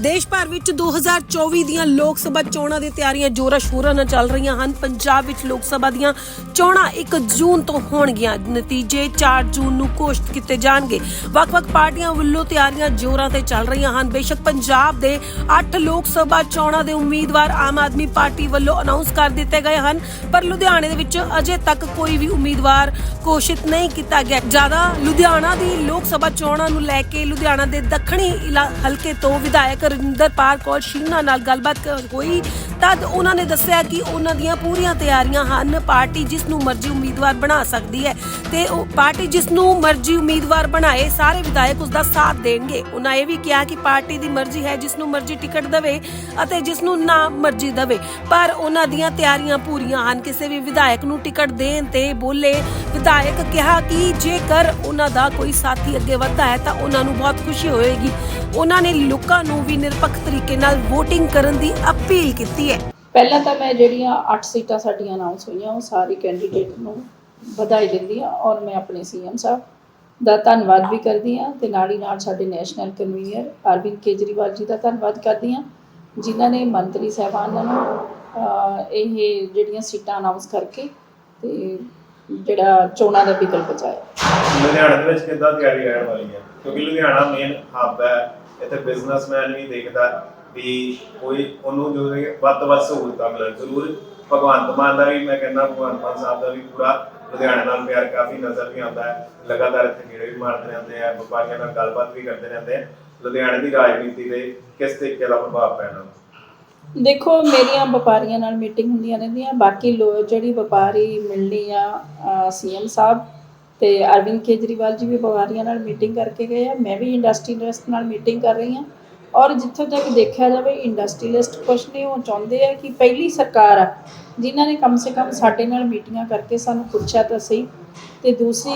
ਦੇਸ਼ ਭਰ ਵਿੱਚ 2024 ਦੀਆਂ ਲੋਕ ਸਭਾ ਚੋਣਾਂ ਦੀ ਤਿਆਰੀਆਂ ਜੋਰਾਂ ਸ਼ੋਰਾਂ ਨਾਲ ਚੱਲ ਰਹੀਆਂ ਹਨ। ਪੰਜਾਬ ਵਿੱਚ ਲੋਕ ਸਭਾ ਦੀਆਂ ਚੋਣਾਂ 1 ਜੂਨ ਤੋਂ ਹੋਣਗੀਆਂ। ਨਤੀਜੇ 4 ਜੂਨ ਨੂੰ ਘੋਸ਼ਿਤ ਕੀਤੇ ਜਾਣਗੇ। ਵੱਖ-ਵੱਖ ਪਾਰਟੀਆਂ ਵੱਲੋਂ ਤਿਆਰੀਆਂ ਜੋਰਾਂ ਤੇ ਚੱਲ ਰਹੀਆਂ ਹਨ। ਬੇਸ਼ੱਕ ਪੰਜਾਬ ਦੇ 8 ਲੋਕ ਸਭਾ ਚੋਣਾਂ ਦੇ ਉਮੀਦਵਾਰ ਆਮ ਆਦਮੀ ਪਾਰਟੀ ਵੱਲੋਂ ਅਨਾਉਂਸ ਕਰ ਦਿੱਤੇ ਗਏ ਹਨ। ਪਰ ਲੁਧਿਆਣੇ ਦੇ ਵਿੱਚ ਅਜੇ ਤੱਕ ਕੋਈ ਵੀ ਉਮੀਦਵਾਰ ਘੋਸ਼ਿਤ ਨਹੀਂ ਕੀਤਾ ਗਿਆ। ਜ਼ਿਆਦਾ ਲੁਧਿਆਣਾ ਦੀ ਲੋਕ ਸਭਾ ਚੋਣਾਂ ਨੂੰ ਲੈ ਕੇ ਲੁਧਿਆਣਾ ਦੇ ਦੱਖਣੀ ਇਲਾ- ਹਲਕੇ ਤੋਂ ਵਿਧਾਇਕ ਰਵਿੰਦਰਪਾਲ ਕੌਰ ਸ਼ੀਨਾ ਨਾਲ ਗੱਲਬਾਤ ਹੋਈ ਤਦ ਉਹਨਾਂ ਨੇ ਦੱਸਿਆ ਕਿ ਉਹਨਾਂ ਦੀਆਂ ਪੂਰੀਆਂ ਤਿਆਰੀਆਂ ਹਨ। ਪਾਰਟੀ ਜਿਸ ਨੂੰ ਮਰਜ਼ੀ ਉਮੀਦਵਾਰ ਬਣਾ ਸਕਦੀ ਹੈ ਤੇ ਉਹ ਪਾਰਟੀ ਜਿਸ ਨੂੰ ਮਰਜ਼ੀ ਉਮੀਦਵਾਰ ਬਣਾਏ, ਸਾਰੇ ਵਿਧਾਇਕ ਉਸ ਦਾ ਸਾਥ ਦੇਣਗੇ। ਉਹਨਾਂ ਇਹ ਵੀ ਕਿਹਾ ਕਿ ਪਾਰਟੀ ਦੀ ਮਰਜ਼ੀ ਹੈ, ਜਿਸ ਨੂੰ ਮਰਜ਼ੀ ਟਿਕਟ ਦੇਵੇ ਅਤੇ ਜਿਸ ਨੂੰ ਨਾ ਮਰਜ਼ੀ ਦੇਵੇ। ਪਰ ਉਹਨਾਂ ਦੀਆਂ ਤਿਆਰੀਆਂ ਪੂਰੀਆਂ ਹਨ। ਕਿਸੇ ਵੀ ਵਿਧਾਇਕ ਨੂੰ ਟਿਕਟ ਦੇਣ ਤੇ ਬੋਲੇ, ਵਿਧਾਇਕ ਕਿਹਾ ਕਿ ਜੇਕਰ ਉਹਨਾਂ ਦਾ ਕੋਈ ਸਾਥੀ ਅੱਗੇ ਵੱਧਦਾ ਹੈ ਤਾਂ ਉਹਨਾਂ ਨੂੰ ਬਹੁਤ ਖੁਸ਼ੀ ਹੋਏਗੀ। ਉਹਨਾਂ ਨੇ ਲੋਕਾਂ ਨੂੰ ਵੀ ਨਿਰਪੱਖ ਤਰੀਕੇ ਨਾਲ VOTING ਕਰਨ ਦੀ ਅਪੀਲ ਕੀਤੀ ਹੈ। ਪਹਿਲਾਂ ਤਾਂ ਮੈਂ ਜਿਹੜੀਆਂ 8 ਸੀਟਾਂ ਸਾਡੀਆਂ ਅਨਾਉਂਸ ਹੋਈਆਂ ਉਹ ਸਾਰੇ ਕੈਂਡੀਡੇਟ ਨੂੰ ਵਧਾਈ ਦਿੰਦੀ ਹਾਂ ਔਰ ਮੈਂ ਆਪਣੇ ਸੀਐਮ ਸਾਹਿਬ ਦਾ ਧੰਨਵਾਦ ਵੀ ਕਰਦੀ ਹਾਂ ਤੇ ਨਾਲ ਹੀ ਨਾਲ ਸਾਡੇ ਨੈਸ਼ਨਲ ਕਨਵੀਨਰ ਅਰਵਿੰਦ ਕੇਜਰੀਵਾਲ ਜੀ ਦਾ ਧੰਨਵਾਦ ਕਰਦੀ ਹਾਂ ਜਿਨ੍ਹਾਂ ਨੇ ਮੰਤਰੀ ਸਾਹਿਬਾਨਾਂ ਨੂੰ ਇਹ ਜਿਹੜੀਆਂ ਸੀਟਾਂ ਅਨਾਉਂਸ ਕਰਕੇ ਤੇ ਜਿਹੜਾ ਚੋਣਾਂ ਦਾ ਵਿਕਲਪ ਬਚਾਇਆ ਲੁਧਿਆਣਾ ਦੇ ਵਿੱਚ ਕਿੱਦਾਂ ਤਿਆਰੀ ਰਹਿਣ ਵਾਲੀ ਹੈ? ਕਿਉਂਕਿ ਲੁਧਿਆਣਾ ਮੇਨ ਹੱਬ ਹੈ ਇੱਥੇ ਬਿਜ਼ਨਸਮੈਨ ਵੀ ਦੇਖਦਾ ਵੀ ਕੋਈ ਉਹਨੂੰ ਜੋ ਵੱਧ ਤੋਂ ਵੱਧ ਸਹੂਲਤਾਂ ਮਿਲਣ। ਜ਼ਰੂਰ ਭਗਵੰਤ ਮਾਨ ਦਾ ਵੀ ਮੈਂ ਕਹਿੰਦਾ, ਭਗਵੰਤ ਮਾਨ ਸਾਹਿਬ ਦਾ ਵੀ ਪੂਰਾ ਲੁਧਿਆਣਾ ਨਾਲ ਪਿਆਰ ਕਾਫੀ ਨਜ਼ਰ ਵੀ ਆਉਂਦਾ ਹੈ। ਲਗਾਤਾਰ ਇੱਥੇ ਗੇੜੇ ਵੀ ਮਾਰਦੇ ਰਹਿੰਦੇ ਆ, ਵਪਾਰੀਆਂ ਨਾਲ ਗੱਲਬਾਤ ਵੀ ਕਰਦੇ ਰਹਿੰਦੇ ਆ। ਲੁਧਿਆਣੇ ਦੀ ਰਾਜਨੀਤੀ ਦੇ ਕਿਸ ਤਰੀਕੇ ਦਾ ਪ੍ਰਭਾਵ ਪੈਣਾ? ਦੇਖੋ, ਮੇਰੀਆਂ ਵਪਾਰੀਆਂ ਨਾਲ ਮੀਟਿੰਗ ਹੁੰਦੀਆਂ ਰਹਿੰਦੀਆਂ, ਬਾਕੀ ਜਿਹੜੀ ਵਪਾਰੀ ਮਿਲਣੀ ਆ ਸੀਐਮ ਸਾਹਿਬ ਤੇ ਅਰਵਿੰਦ ਕੇਜਰੀਵਾਲ ਜੀ ਵੀ ਵਪਾਰੀਆਂ ਨਾਲ ਮੀਟਿੰਗ ਕਰਕੇ ਗਏ ਆ। ਮੈਂ ਵੀ ਇੰਡਸਟਰੀਅਲਿਸਟ ਨਾਲ ਮੀਟਿੰਗ ਕਰ ਰਹੀ ਹਾਂ। ਔਰ ਜਿੱਥੋਂ ਤੱਕ ਦੇਖਿਆ ਜਾਵੇ ਇੰਡਸਟਰੀਲਿਸਟ ਕੁਛ ਨਹੀਂ, ਉਹ ਚਾਹੁੰਦੇ ਆ ਕਿ ਪਹਿਲੀ ਸਰਕਾਰ ਆ, ਜਿਨ੍ਹਾਂ ਨੇ ਕਮ ਸੇ ਕਮ ਸਾਡੇ ਨਾਲ ਮੀਟਿੰਗਾਂ ਕਰਕੇ ਸਾਨੂੰ ਪੁੱਛਿਆ ਤਾਂ ਸਹੀ। ਤੇ ਦੂਸਰੀ,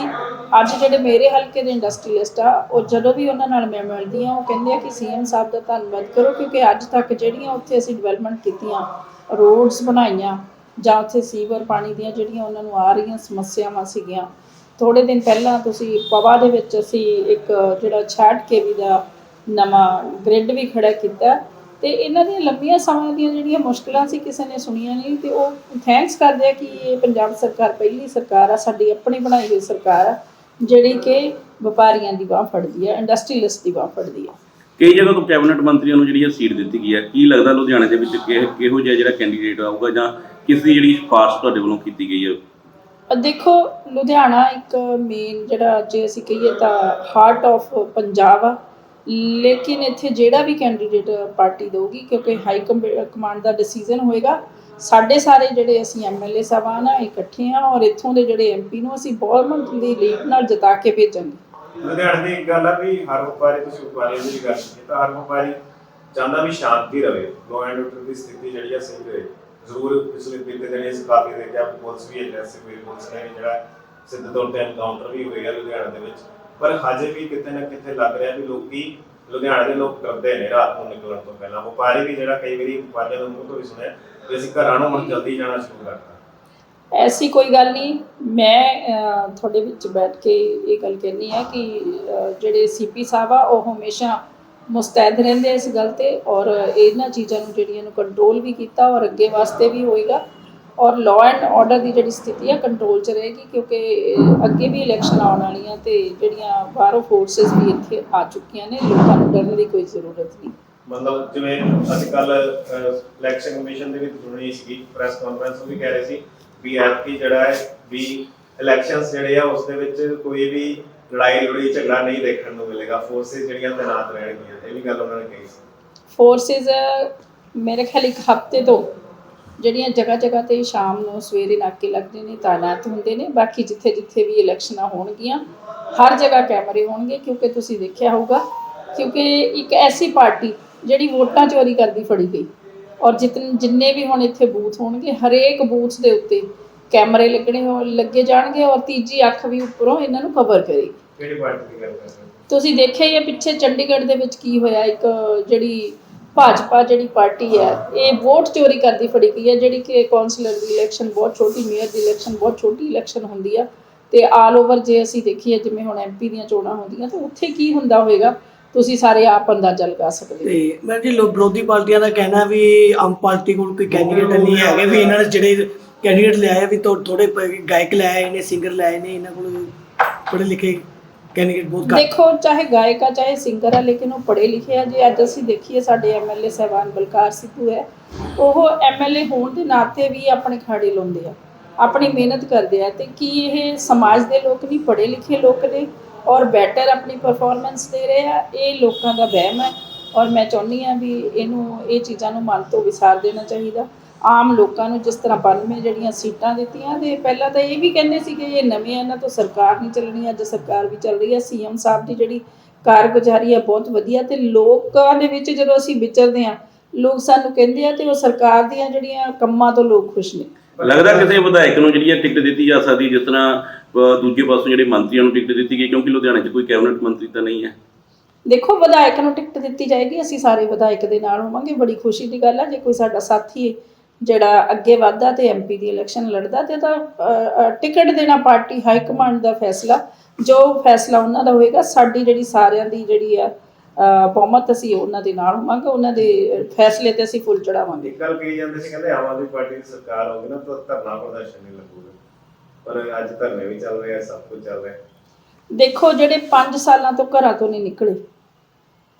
ਅੱਜ ਜਿਹੜੇ ਮੇਰੇ ਹਲਕੇ ਦੇ ਇੰਡਸਟਰੀਲਿਸਟ ਆ, ਉਹ ਜਦੋਂ ਵੀ ਉਹਨਾਂ ਨਾਲ ਮੈਂ ਮਿਲਦੀ ਆ ਉਹ ਕਹਿੰਦੇ ਆ ਕਿ ਸੀਐਮ ਸਾਹਿਬ ਦਾ ਧੰਨਵਾਦ ਕਰੋ, ਕਿਉਂਕਿ ਅੱਜ ਤੱਕ ਜਿਹੜੀਆਂ ਉੱਥੇ ਅਸੀਂ ਡਿਵੈਲਪਮੈਂਟ ਕੀਤੀਆਂ ਰੋਡਸ ਬਣਾਈਆਂ, ਜਾਂ ਉੱਥੇ ਸੀਵਰ ਪਾਣੀ ਦੀਆਂ ਜਿਹੜੀਆਂ ਉਹਨਾਂ ਨੂੰ ਆ ਰਹੀਆਂ ਸਮੱਸਿਆਵਾਂ ਸੀਗੀਆਂ ਥੋੜੇ ਦਿਨ ਪਹਿਲਾਂ ਤੁਸੀਂ ਪਵਾ ਦੇ ਵਿੱਚ ਅਸੀਂ ਇੱਕ ਜਿਹੜਾ 66 ਕੇਵੀ ਦਾ ਨਵਾਂ ਗ੍ਰਿਡ ਵੀ ਖੜਾ ਕੀਤਾ ਤੇ ਇਹਨਾਂ ਦੀਆਂ ਲੰਬੀਆਂ ਸਮਾਂ ਦੀਆਂ ਜਿਹੜੀਆਂ ਮੁਸ਼ਕਲਾਂ ਸੀ ਕਿਸੇ ਨੇ ਸੁਣੀਆਂ ਨਹੀਂ ਤੇ ਉਹ ਥੈਂਕਸ ਕਰਦੇ ਆ ਕਿ ਇਹ ਪੰਜਾਬ ਸਰਕਾਰ ਪਹਿਲੀ ਸਰਕਾਰ ਆ, ਸਾਡੀ ਆਪਣੀ ਬਣਾਈ ਹੋਈ ਸਰਕਾਰ ਆ, ਜਿਹੜੀ ਕਿ ਵਪਾਰੀਆਂ ਦੀ ਬਾਹ ਫੜਦੀ ਆ ਇੰਡਸਟਰੀਲਿਸਟ ਦੀ ਬਾਹ ਫੜਦੀ ਆ। ਕਈ ਜਗ੍ਹਾ ਤੋਂ ਕੈਬਨਿਟ ਮੰਤਰੀਆਂ ਨੂੰ ਜਿਹੜੀ ਇਹ ਸੀਟ ਦਿੱਤੀ ਗਈ ਹੈ। ਕੀ ਲੱਗਦਾ ਲੁਧਿਆਣੇ ਦੇ ਵਿੱਚ ਕਿਹੋ ਜਿਹਾ ਜਿਹੜਾ ਕੈਂਡੀਡੇਟ ਆਊਗਾ ਜਾਂ ਕਿਸ ਦੀ ਜਿਹੜੀ ਸਿਫਾਰਿਸ਼ ਤੁਹਾਡੇ ਵੱਲੋਂ ਕੀਤੀ ਗਈ ਹੈ? ਦੇਖੋ, ਲੁਧਿਆਣਾ ਇੱਕ ਮੇਨ ਜਿਹੜਾ ਜੇ ਅਸੀਂ ਕਹੀਏ ਤਾਂ ਹਾਰਟ ਆਫ ਪੰਜਾਬ ਆ। ਲੇਕਿਨ ਇੱਥੇ ਜਿਹੜਾ ਵੀ ਕੈਂਡੀਡੇਟ ਪਾਰਟੀ ਦੇਊਗੀ, ਕਿਉਂਕਿ ਹਾਈ ਕੰਬ- ਕਮਾਂਡ ਦਾ ਡਿਸੀਜਨ ਹੋਏਗਾ, ਸਾਡੇ ਸਾਰੇ ਜਿਹੜੇ ਅਸੀਂ ਐਮਐਲਏ ਸਾਹਿਬਾਨ ਆ ਇਕੱਠੇ ਆ ਔਰ ਇੱਥੋਂ ਦੇ ਜਿਹੜੇ ਐਮਪੀ ਨੂੰ ਅਸੀਂ ਬਹੁਮਤ ਦੀ ਲੀਡ ਨਾਲ ਜਿਤਾ ਕੇ ਭੇਜਾਂਗੇ। ਲੁਧਿਆਣੇ ਦੀ ਇੱਕ ਗੱਲ ਆ ਵੀ ਹਰ ਵਪਾਰੀ ਤੁਸੀਂ ਵਪਾਰੀ ਦੀ ਗੱਲ ਕੀਤੀ, ਤਾਂ ਹਰ ਵਪਾਰੀ ਚਾਹੁੰਦਾ ਵੀ ਸ਼ਾਂਤੀ ਰਵੇ ਲੋ ਐਂਡ ਆਰਡਰ ਦੀ ਸਥਿਤੀ ਜਿਹੜੀ ਆ ਸਹੀ ਰਹੇ। ਜ਼ਰੂਰ ਪਿਛਲੇ ਬੀਤੇ ਦਿਨ ਇਸ ਕਾਫੀ ਦੇਖਿਆ, ਪੁਲਿਸ ਵੀ ਐਗਰੈਸਿਵ ਹੋਈ ਪੁਲਿਸ ਨੇ ਜਿਹੜਾ ਸਿੱਧੇ ਤੌਰ ਤੇ ਐਨਕਾਊਂਟਰ ਵੀ ਹੋਇਆ ਲੁਧਿਆਣਾ ਦੇ ਵਿੱਚ। ਪਰ ਹਜੇ ਵੀ ਕਿਤੇ ਨਾ ਕਿਤੇ ਲੱਗ ਰਿਹਾ ਵੀ ਲੋਕੀ ਲੁਧਿਆਣੇ ਦੇ ਲੋਕ ਕਰਦੇ ਨੇ ਰਾਤ ਨੂੰ ਨਿਕਲਣ ਤੋਂ ਪਹਿਲਾਂ। ਵਪਾਰੀ ਵੀ ਜਿਹੜਾ ਕਈ ਵਾਰੀ ਵਪਾਰੀਆਂ ਦੇ ਮੂੰਹ ਤੋਂ ਵੀ ਸੁਣਿਆ ਵੀ ਅਸੀਂ ਘਰਾਂ ਨੂੰ ਹੁਣ ਜਲਦੀ ਜਾਣਾ ਸ਼ੁਰੂ ਕਰਤਾ ਐਸੀ ਕੋਈ ਗੱਲ ਨਹੀਂ। ਮੈਂ ਤੁਹਾਡੇ ਵਿੱਚ ਬੈਠ ਕੇ ਇਹ ਗੱਲ ਕਹਿਣੀ ਆ ਕਿ ਜਿਹੜੇ ਸੀਪੀ ਸਾਹਿਬ ਆ, ਉਹ ਹਮੇਸ਼ਾ ਮੁਸਤੈਦ ਰਹਿੰਦੇ ਆ ਇਸ ਗੱਲ ਤੇ ਔਰ ਇਹਨਾਂ ਚੀਜ਼ਾਂ ਨੂੰ ਜਿਹੜੀਆਂ ਨੂੰ ਕੰਟਰੋਲ ਵੀ ਕੀਤਾ ਔਰ ਅੱਗੇ ਵਾਸਤੇ ਵੀ ਹੋਏਗਾ। ਔਰ ਲਾਅ ਐਂਡ ਆਰਡਰ ਦੀ ਜਿਹੜੀ ਸਥਿਤੀ ਆ ਕੰਟਰੋਲ 'ਚ ਰਹੇਗੀ ਕਿਉਂਕਿ ਅਹ, ਅੱਗੇ ਵੀ ਇਲੈਕਸ਼ਨ ਆਉਣ ਵਾਲੀਆਂ ਤੇ ਜਿਹੜੀਆਂ ਬਾਹਰੋਂ ਫੋਰਸਸ ਵੀ ਇੱਥੇ ਆ ਚੁੱਕੀਆਂ ਨੇ ਲੋਕਾਂ ਨੂੰ ਡਰਨ ਦੀ ਕੋਈ ਜ਼ਰੂਰਤ ਨਹੀਂ। ਮਤਲਬ ਜਿਵੇਂ ਅੱਜ ਕੱਲ ਇਲੈਕਸ਼ਨ ਕਮਿਸ਼ਨ ਦੇ ਵਿੱਚ ਸੁਣੀ ਸੀਗੀ ਪ੍ਰੈਸ ਕਾਨਫਰੰਸ ਉਹ ਵੀ ਕਹਿ ਰਹੇ ਸੀ ਵੀ ਐਤਕੀ ਜਿਹੜਾ ਹੈ ਵੀ ਇਲੈਕਸ਼ਨਸ ਜਿਹੜੇ ਆ ਉਸ ਦੇ ਵਿੱਚ ਕੋਈ ਵੀ ਲੜਾਈ ਲੜੀ ਝਗੜਾ ਨਹੀਂ ਦੇਖਣ ਨੂੰ ਮਿਲੇਗਾ। ਫੋਰਸਿਸ ਜਿਹੜੀਆਂ ਤੈਨਾਤ ਰਹਿਣਗੀਆਂ, ਇਹ ਵੀ ਗੱਲ ਉਹਨਾਂ ਨੇ ਕਹੀ ਸੀ। ਫੋਰਸਿਸ ਮੇਰੇ ਖਿਆਲ ਇੱਕ ਹਫ਼ਤੇ ਤੋਂ ਜਿਹੜੀਆਂ ਜਗ੍ਹਾ ਜਗ੍ਹਾ ਤੇ ਸ਼ਾਮ ਨੂੰ ਸਵੇਰੇ ਨਾਕੇ ਲੱਗਦੇ ਨੇ, ਤਾਇਨਾਤ ਹੁੰਦੇ ਨੇ, ਬਾਕੀ ਜਿੱਥੇ ਜਿੱਥੇ ਵੀ ਇਲੈਕਸ਼ਨਾਂ ਹੋਣਗੀਆਂ, ਹਰ ਜਗ੍ਹਾ ਕੈਮਰੇ ਹੋਣਗੇ, ਕਿਉਂਕਿ ਤੁਸੀਂ ਦੇਖਿਆ ਹੋਊਗਾ, ਕਿਉਂਕਿ ਇੱਕ ਐਸੀ ਪਾਰਟੀ ਜਿਹੜੀ ਵੋਟਾਂ ਚੋਰੀ ਕਰਦੀ ਫੜੀ ਗਈ। ਔਰ ਜਿਤਨ ਜਿੰਨੇ ਵੀ ਹੁਣ ਇੱਥੇ ਬੂਥ ਹੋਣਗੇ, ਹਰੇਕ ਬੂਥ ਦੇ ਉੱਤੇ ਕੈਮਰੇ ਲੱਗਣੇ ਹੋ, ਲੱਗੇ ਜਾਣਗੇ ਔਰ ਤੀਜੀ ਅੱਖ ਵੀ ਉੱਪਰੋਂ ਇਹਨਾਂ ਨੂੰ ਕਵਰ ਕਰੇਗੀ। ਕਿਹੜੀ ਪਾਰਟੀ ਦੀ ਗੱਲ ਕਰ ਰਹੇ ਹੋ? ਤੁਸੀਂ ਦੇਖਿਆ ਹੀ ਹੈ ਪਿੱਛੇ ਚੰਡੀਗੜ੍ਹ ਦੇ ਵਿੱਚ ਕੀ ਹੋਇਆ ਇੱਕ ਜਿਹੜੀ ਭਾਜਪਾ ਜਿਹੜੀ ਪਾਰਟੀ ਹੈ ਇਹ ਵੋਟ ਚੋਰੀ ਕਰਦੀ ਫੜੀ ਗਈ ਹੈ ਜਿਹੜੀ ਕਿ ਕੌਂਸਲਰ ਦੀ ਇਲੈਕਸ਼ਨ ਬਹੁਤ ਛੋਟੀ ਮੇਅਰ ਦੀ ਇਲੈਕਸ਼ਨ ਬਹੁਤ ਛੋਟੀ ਇਲੈਕਸ਼ਨ ਹੁੰਦੀ ਆ ਤੇ ਆਲ ਓਵਰ ਜੇ ਅਸੀਂ ਦੇਖੀਏ ਜਿਵੇਂ ਹੁਣ ਐਮਪੀ ਦੀਆਂ ਚੋਣਾਂ ਹੁੰਦੀਆਂ ਤਾਂ ਉੱਥੇ ਕੀ ਹੁੰਦਾ ਹੋਵੇਗਾ? ਤੁਸੀਂ ਸਾਰੇ ਆਪ ਅੰਦਾਜ਼ਾ ਲਗਾ ਸਕਦੇ ਹੋ। ਤੇ ਮੈਂ ਜੀ ਲੋ ਵਿਰੋਧੀ ਪਾਰਟੀਆਂ ਦਾ ਕਹਿਣਾ ਵੀ ਆਮ ਪਾਰਟੀ ਕੋਲ ਕੋਈ ਕੈਂਡੀਡੇਟ ਨਹੀਂ ਹੈਗੇ ਵੀ ਇਹਨਾਂ ਨੇ ਜਿਹੜੇ ਕੈਂਡੀਡੇਟ ਲਿਆਏ ਵੀ ਥੋੜੇ ਗਾਇਕ ਲਿਆਏ ਨੇ ਸਿੰਗਰ ਲਿਆਏ ਨੇ ਇਹਨਾਂ ਕੋਲ ਪੜ੍ਹੇ ਲਿਖੇ ਕੈਂਡੀਡੇਟ ਬਹੁਤ ਘੱਟ। ਦੇਖੋ, ਚਾਹੇ ਗਾਇਕ ਆ, ਚਾਹੇ ਸਿੰਗਰ ਆ, ਲੇਕਿਨ ਉਹ ਪੜ੍ਹੇ ਲਿਖੇ ਆ। ਜੇ ਅੱਜ ਅਸੀਂ ਦੇਖੀਏ ਸਾਡੇ ਐਮਐਲਏ ਸਹਿਬਾਨ ਬਲਕਾਰ ਸਿੱਧੂ ਹੈ, ਉਹ ਐਮਐਲਏ ਹੋਣ ਦੇ ਨਾਤੇ ਵੀ ਆਪਣੇ ਖਾੜੇ ਲਾਉਂਦੇ ਆ, ਆਪਣੀ ਮਿਹਨਤ ਕਰਦੇ ਆ ਤੇ ਕੀ ਇਹ ਸਮਾਜ ਦੇ ਲੋਕ ਨਹੀਂ, ਪੜ੍ਹੇ ਲਿਖੇ ਲੋਕ ਨੇ ਔਰ ਬੈਟਰ ਆਪਣੀ ਪਰਫਾਰਮੈਂਸ ਦੇ ਰਹੇ ਆ, ਇਹ ਲੋਕਾਂ ਦਾ ਵਹਿਮ ਹੈ। ਔਰ ਮੈਂ ਚਾਹੁੰਦੀ ਆ ਵੀ ਇਹਨੂੰ, ਇਹ ਚੀਜ਼ਾਂ ਨੂੰ ਮਨ ਤੋਂ ਵਿਸਾਰ ਦੇਣਾ ਚਾਹੀਦਾ। ਆਮ ਲੋਕਾਂ ਨੂੰ ਜਿਸ ਤਰ੍ਹਾਂ 92 ਜਿਹੜੀਆਂ ਸੀਟਾਂ ਦਿੱਤੀਆਂ ਤੇ ਪਹਿਲਾਂ ਤਾਂ ਇਹ ਵੀ ਕਹਿੰਦੇ ਸੀ ਕਿ ਇਹ ਨਵੇਂ ਇਹਨਾਂ ਤੋਂ ਸਰਕਾਰ ਨਹੀਂ ਚੱਲਣੀ ਅੱਜ ਸਰਕਾਰ ਵੀ ਚੱਲ ਰਹੀ ਹੈ ਸੀਐਮ ਸਾਹਿਬ ਦੀ ਜਿਹੜੀ ਕਾਰਗੁਜ਼ਾਰੀ ਹੈ ਬਹੁਤ ਵਧੀਆ ਤੇ ਲੋਕਾਂ ਦੇ ਵਿੱਚ ਜਦੋਂ ਅਸੀਂ ਵਿਚਰਦੇ ਆ ਲੋਕ ਸਾਨੂੰ ਕਹਿੰਦੇ ਆ ਤੇ ਉਹ ਸਰਕਾਰ ਦੀਆਂ ਜਿਹੜੀਆਂ ਕੰਮਾਂ ਤੋਂ ਲੋਕ ਖੁਸ਼ ਨੇ। ਲੱਗਦਾ ਕਿਸੇ ਵਿਧਾਇਕ ਨੂੰ ਜਿਹੜੀ ਟਿਕਟ ਦਿੱਤੀ ਜਾ ਸਕਦੀ ਜਿਸ ਤਰ੍ਹਾਂ ਦੂਜੇ ਪਾਸੋਂ ਜਿਹੜੇ ਮੰਤਰੀਆਂ ਨੂੰ ਟਿਕਟ ਦਿੱਤੀ ਗਈ ਕਿਉਂਕਿ ਲੁਧਿਆਣੇ 'ਚ ਕੋਈ ਕੈਬਨਿਟ ਮੰਤਰੀ ਤਾਂ ਨਹੀਂ ਹੈ। ਦੇਖੋ ਵਿਧਾਇਕ ਨੂੰ ਟਿਕਟ ਦਿੱਤੀ ਜਾਏਗੀ ਅਸੀਂ ਸਾਰੇ ਵਿਧਾਇਕ ਦੇ ਨਾਲ ਹੋਵਾਂਗੇ ਬੜੀ ਖੁਸ਼ੀ ਦੀ ਗੱਲ ਹੈ ਜੇ ਕੋਈ ਸਾਡਾ ਸਾਥੀ ਜਿਹੜਾ ਅੱਗੇ ਵਧਦਾ ਤੇ ਐਮਪੀ ਦੀ ਇਲੈਕਸ਼ਨ ਲੜਦਾ ਤੇ ਤਾਂ ਟਿਕਟ ਦੇਣਾ ਪਾਰਟੀ ਹਾਈ ਕਮਾਂਡ ਦਾ ਫੈਸਲਾ ਜੋ ਫੈਸਲਾ ਉਹਨਾਂ ਦਾ ਹੋਏਗਾ ਸਾਡੀ ਜਿਹੜੀ ਸਾਰਿਆਂ ਦੀ ਜਿਹੜੀ ਆ ਬਹੁਮਤ ਅਸੀਂ ਉਹਨਾਂ ਦੇ ਨਾਲ ਹੋਵਾਂਗੇ ਉਹਨਾਂ ਦੇ ਫੈਸਲੇ ਤੇ ਅਸੀਂ ਫੁੱਲ ਚੜਾਵਾਂਗੇ ਗੱਲ ਕਹੀ ਜਾਂਦੇ ਸੀ ਕਹਿੰਦੇ ਆਮ ਆਦਮੀ ਪਾਰਟੀ ਦੀ ਸਰਕਾਰ ਹੋਊਗੀ ਨਾ ਤਾਂ ਧਰਨਾ ਪ੍ਰਦਰਸ਼ਨ ਨਹੀਂ ਲੱਗੂਗਾ। ਪਰ ਅੱਜ ਧਰਨੇ ਵੀ ਚੱਲ ਰਹੇ ਆ ਸਭ ਕੁਝ ਚੱਲ ਰਿਹਾ। ਦੇਖੋ ਜਿਹੜੇ 5 ਸਾਲਾਂ ਤੋਂ ਘਰਾਂ ਤੋਂ ਨਹੀਂ ਨਿਕਲੇ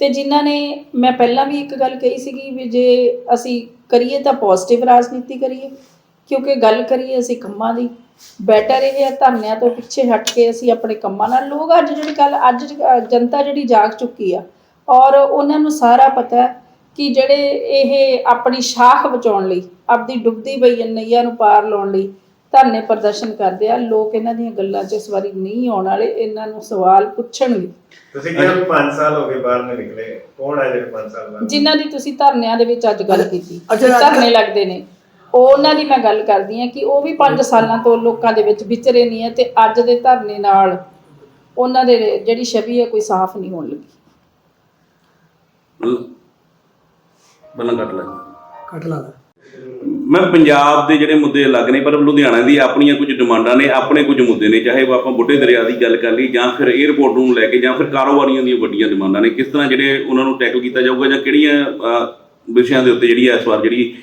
ਤੇ ਜਿਨ੍ਹਾਂ ਨੇ ਮੈਂ ਪਹਿਲਾਂ ਵੀ ਇੱਕ ਗੱਲ ਕਹੀ ਸੀਗੀ ਵੀ ਜੇ ਅਸੀਂ ਕਰੀਏ ਤਾਂ ਪੋਜ਼ਿਟਿਵ ਰਾਜਨੀਤੀ ਕਰੀਏ। ਕਿਉਂਕਿ ਗੱਲ ਕਰੀਏ ਅਸੀਂ ਕੰਮਾਂ ਦੀ ਬੈਟਰ ਇਹ ਹੈ ਧਰਨਿਆਂ ਤੋਂ ਪਿੱਛੇ ਹਟ ਕੇ ਅਸੀਂ ਆਪਣੇ ਕੰਮਾਂ ਨਾਲ। ਲੋਕ ਅੱਜ ਜਿਹੜੀ ਗੱਲ, ਅੱਜ ਜਨਤਾ ਜਿਹੜੀ ਜਾਗ ਚੁੱਕੀ ਆ, ਔਰ ਉਹਨਾਂ ਨੂੰ ਸਾਰਾ ਪਤਾ ਹੈ ਕਿ ਜਿਹੜੇ ਇਹ ਆਪਣੀ ਸ਼ਾਖ ਬਚਾਉਣ ਲਈ, ਆਪਦੀ ਡੁੱਬਦੀ ਪਈ ਨਈਆ ਨੂੰ ਪਾਰ ਲਾਉਣ ਲਈ ਧਰਨੇ ਪ੍ਰਦਰਸ਼ਨ ਕਰਦੇ ਆ ਲੋਕ ਇਹਨਾਂ ਦੀਆਂ ਗੱਲਾਂ 'ਚ ਇਸ ਵਾਰੀ ਨਹੀਂ ਆਉਣ ਵਾਲੇ ਇਹਨਾਂ ਨੂੰ ਸਵਾਲ ਪੁੱਛਣਗੇ। ਤੁਸੀਂ ਕਿਹਾ ਵੀ 5 ਸਾਲ ਹੋ ਗਏ ਬਾਹਰ ਨਹੀਂ ਨਿਕਲੇ ਕੌਣ ਹੈ ਜਿਹੜੇ 5 ਸਾਲ ਬਾਅਦ ਜਿਨ੍ਹਾਂ ਦੀ ਤੁਸੀਂ ਧਰਨਿਆਂ ਦੇ ਵਿੱਚ ਅੱਜ ਗੱਲ ਕੀਤੀ ਧਰਨੇ ਲੱਗਦੇ ਨੇ ਉਹ ਉਹਨਾਂ ਦੀ ਮੈਂ ਗੱਲ ਕਰਦੀ ਆ ਕਿ ਉਹ ਵੀ 5 ਸਾਲਾਂ ਤੋਂ ਲੋਕਾਂ ਦੇ ਵਿੱਚ ਵਿਚਰੇ ਨਹੀਂ ਹੈ ਤੇ ਅੱਜ ਦੇ ਧਰਨੇ ਨਾਲ ਉਹਨਾਂ ਦੇ ਜਿਹੜੀ ਛਵੀ ਹੈ ਕੋਈ ਸਾਫ਼ ਨਹੀਂ ਹੋਣ ਲੱਗੀ। ਪਹਿਲਾਂ ਕੱਟ ਲੈ। ਕੱਟ ਲਾ ਮੈਂ ਪੰਜਾਬ ਦੇ ਜਿਹੜੇ ਮੁੱਦੇ ਅਲੱਗ ਨੇ, ਪਰ ਲੁਧਿਆਣਾ ਦੀ ਆਪਣੀਆਂ ਕੁਝ ਡਿਮਾਂਡਾਂ ਨੇ, ਆਪਣੇ ਕੁਝ ਮੁੱਦੇ ਨੇ, ਚਾਹੇ ਉਹ ਆਪਾਂ ਬੁੱਢੇ ਦਰਿਆ ਦੀ ਗੱਲ ਕਰ ਲਈ ਜਾਂ ਫਿਰ 에ਅਰਪੋਰਟ ਨੂੰ ਲੈ ਕੇ ਜਾਂ ਫਿਰ ਕਾਰੋਬਾਰੀਆਂ ਦੀਆਂ ਵੱਡੀਆਂ ਡਿਮਾਂਡਾਂ ਨੇ, ਕਿਸ ਤਰ੍ਹਾਂ ਜਿਹੜੇ ਉਹਨਾਂ ਨੂੰ ਟੈਕਲ ਕੀਤਾ ਜਾਊਗਾ ਜਾਂ ਕਿਹੜੀਆਂ ਵਿਸ਼ਿਆਂ ਦੇ ਉੱਤੇ ਜਿਹੜੀ ਇਸ ਵਾਰ ਜਿਹੜੀ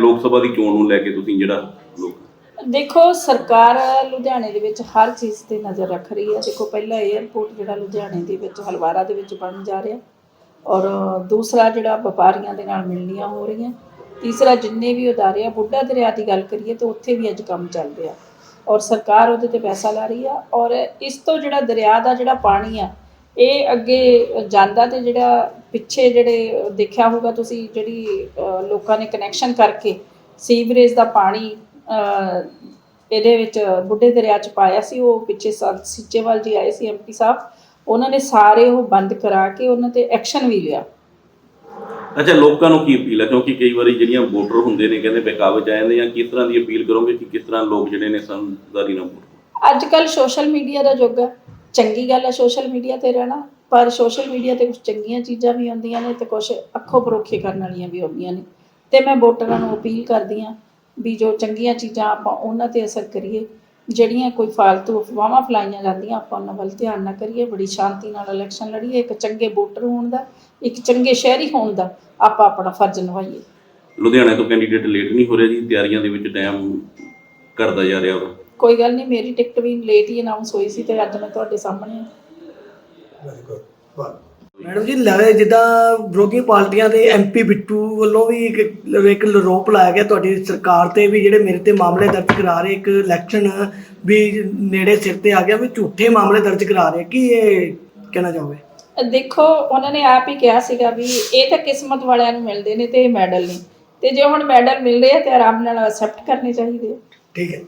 ਲੋਕ ਸਭਾ ਦੀ ਚੋਣ ਨੂੰ ਲੈ ਕੇ ਤੁਸੀਂ ਜਿਹੜਾ ਲੋਕ ਦੇਖੋ, ਸਰਕਾਰ ਲੁਧਿਆਣੇ ਦੇ ਵਿੱਚ ਹਰ ਚੀਜ਼ ਤੇ ਨਜ਼ਰ ਰੱਖ ਰਹੀ ਹੈ। ਦੇਖੋ, ਪਹਿਲਾ 에ਅਰਪੋਰਟ ਜਿਹੜਾ ਲੁਧਿਆਣੇ ਦੇ ਵਿੱਚ, ਹਲਵਾਰਾ ਦੇ ਵਿੱਚ ਬਣ ਜਾ ਰਿਹਾ। ਔਰ ਦੂਸਰਾ ਜਿਹੜਾ ਵਪਾਰੀਆਂ ਦੇ ਨਾਲ ਮਿਲਣੀਆਂ ਹੋ ਰਹੀਆਂ। ਤੀਸਰਾ, ਜਿੰਨੇ ਵੀ ਅਦਾਰੇ ਆ, ਬੁੱਢਾ ਦਰਿਆ ਦੀ ਗੱਲ ਕਰੀਏ ਤਾਂ ਉੱਥੇ ਵੀ ਅੱਜ ਕੰਮ ਚੱਲ ਰਿਹਾ। ਔਰ ਸਰਕਾਰ ਉਹਦੇ ਤੇ ਪੈਸਾ ਲਾ ਰਹੀ ਆ ਔਰ ਇਸ ਤੋਂ ਜਿਹੜਾ ਦਰਿਆ ਦਾ ਜਿਹੜਾ ਪਾਣੀ ਆ, ਇਹ ਅੱਗੇ ਜਾਂਦਾ ਤੇ ਜਿਹੜਾ ਪਿੱਛੇ ਜਿਹੜੇ ਦੇਖਿਆ ਹੋਊਗਾ ਤੁਸੀਂ ਜਿਹੜੀ ਲੋਕਾਂ ਨੇ ਕਨੈਕਸ਼ਨ ਕਰਕੇ ਸੀਵਰੇਜ ਦਾ ਪਾਣੀ ਇਹਦੇ ਵਿੱਚ ਬੁੱਢੇ ਦਰਿਆ ਚ ਪਾਇਆ ਸੀ, ਉਹ ਪਿੱਛੇ ਸੰਤ ਸੀਚੇਵਾਲ ਜੀ ਆਏ ਸੀ ਐਮਪੀ ਸਾਹਿਬ, ਉਹਨਾਂ ਨੇ ਸਾਰੇ ਉਹ ਬੰਦ ਕਰਾ ਕੇ ਉਹਨਾਂ ਤੇ ਐਕਸ਼ਨ ਵੀ ਲਿਆ। ਅੱਛਾ, ਲੋਕਾਂ ਨੂੰ ਕੀ ਅਪੀਲ ਹੈ? ਕਿਉਂਕਿ ਕਈ ਵਾਰੀ ਜਿਹੜੀਆਂ ਵੋਟਰ ਹੁੰਦੇ ਨੇ, ਕਹਿੰਦੇ ਬੇਕਾਬੂ ਆ ਜਾਂਦੇ ਜਾਂ ਕਿਸ ਤਰ੍ਹਾਂ ਦੀ ਅਪੀਲ ਕਰੋਗੇ ਕਿ ਕਿਸ ਤਰ੍ਹਾਂ ਲੋਕ ਜਿਹੜੇ ਨੇ ਸਮਝਦਾਰੀ ਨਾਲ ਵੋਟ ਅੱਜ ਕੱਲ ਸੋਸ਼ਲ ਮੀਡੀਆ ਦਾ ਯੁੱਗ ਹੈ। ਚੰਗੀ ਗੱਲ ਹੈ ਸੋਸ਼ਲ ਮੀਡੀਆ ਤੇ ਰਹਿਣਾ, ਪਰ ਸੋਸ਼ਲ ਮੀਡੀਆ ਤੇ ਕੁਝ ਚੰਗੀਆਂ ਚੀਜ਼ਾਂ ਵੀ ਆਉਂਦੀਆਂ ਨੇ ਤੇ ਕੁਝ ਅੱਖੋਂ ਪਰੋਖੇ ਕਰਨ ਵਾਲੀਆਂ ਵੀ ਆਉਂਦੀਆਂ ਨੇ। ਤੇ ਮੈਂ ਵੋਟਰਾਂ ਨੂੰ ਅਪੀਲ ਕਰਦੀ ਹਾਂ ਵੀ ਜੋ ਚੰਗੀਆਂ ਚੀਜ਼ਾਂ ਆਪਾਂ ਉਹਨਾਂ ਤੇ ਅਸਰ ਕਰੀਏ ਜਿਹੜੀਆਂ ਕੋਈ ਫਾਲਤੂ ਅਫਵਾਹਾਂ ਫਲਾਈਆਂ ਜਾਂਦੀਆਂ ਆਪਾਂ ਉਹਨਾਂ ਵੱਲ ਧਿਆਨ ਨਾ ਕਰੀਏ। ਬੜੀ ਸ਼ਾਂਤੀ ਨਾਲ ਇਲੈਕਸ਼ਨ ਲੜੀਏ। ਇੱਕ ਚੰਗੇ ਵੋਟਰ ਹੋਣ ਦਾ ਇੱਕ ਚੰਗੇ ਸ਼ਹਿਰੀ ਹੋਣ ਦਾ ਆਪਾਂ ਆਪਣਾ ਫਰਜ਼ ਨਿਭਾਈਏ। ਲੁਧਿਆਣੇ ਤੋਂ ਕੈਂਡੀਡੇਟ ਲੇਟ ਨਹੀਂ ਹੋ ਰਿਹਾ ਜੀ। ਤਿਆਰੀਆਂ ਦੇ ਵਿੱਚ ਟਾਈਮ ਕਰਦਾ ਜਾ ਰਿਹਾ ਉਹਦਾ। ਕੋਈ ਗੱਲ ਨਹੀਂ ਮੇਰੀ ਟਿਕਟ ਵੀ ਲੇਟ ਹੀ ਅਨਾਉਂਸ ਹੋਈ ਸੀ ਤੇ ਅੱਜ ਮੈਂ ਤੁਹਾਡੇ ਸਾਹਮਣੇ ਹਾਂ। ਮੈਡਮ ਜੀ ਲੱਗਦਾ ਜਿੱਦਾਂ ਵਿਰੋਧੀ ਪਾਰਟੀਆਂ ਦੇ ਐਮਪੀ ਬਿੱਟੂ ਵੱਲੋਂ ਵੀ ਇੱਕ ਇੱਕ ਆਰੋਪ ਲਾਇਆ ਗਿਆ ਤੁਹਾਡੀ ਸਰਕਾਰ ਤੇ ਵੀ ਜਿਹੜੇ ਮੇਰੇ ਤੇ ਮਾਮਲੇ ਦਰਜ ਕਰਾ ਰਹੇ ਇੱਕ ਇਲੈਕਸ਼ਨ ਵੀ ਨੇੜੇ ਸਿਰ ਤੇ ਆ ਗਿਆ ਵੀ ਝੂਠੇ ਮਾਮਲੇ ਦਰਜ ਕਰਾ ਰਹੇ ਕੀ ਇਹ ਕਹਿਣਾ ਚਾਹੋਗੇ? ਦੇਖੋ ਉਹਨਾਂ ਨੇ ਆਪ ਹੀ ਕਿਹਾ ਸੀਗਾ ਵੀ ਇਹ ਤਾਂ ਕਿਸਮਤ ਵਾਲਿਆਂ ਨੂੰ ਮਿਲਦੇ ਨੇ ਤੇ ਇਹ ਮੈਡਲ ਨਹੀਂ। ਤੇ ਜੇ ਹੁਣ ਮੈਡਲ ਮਿਲ ਰਹੇ ਆ ਤੇ ਆਰਾਮ ਨਾਲ ਅਸੈਪਟ ਕਰਨੇ ਚਾਹੀਦੇ ਠੀਕ ਹੈ।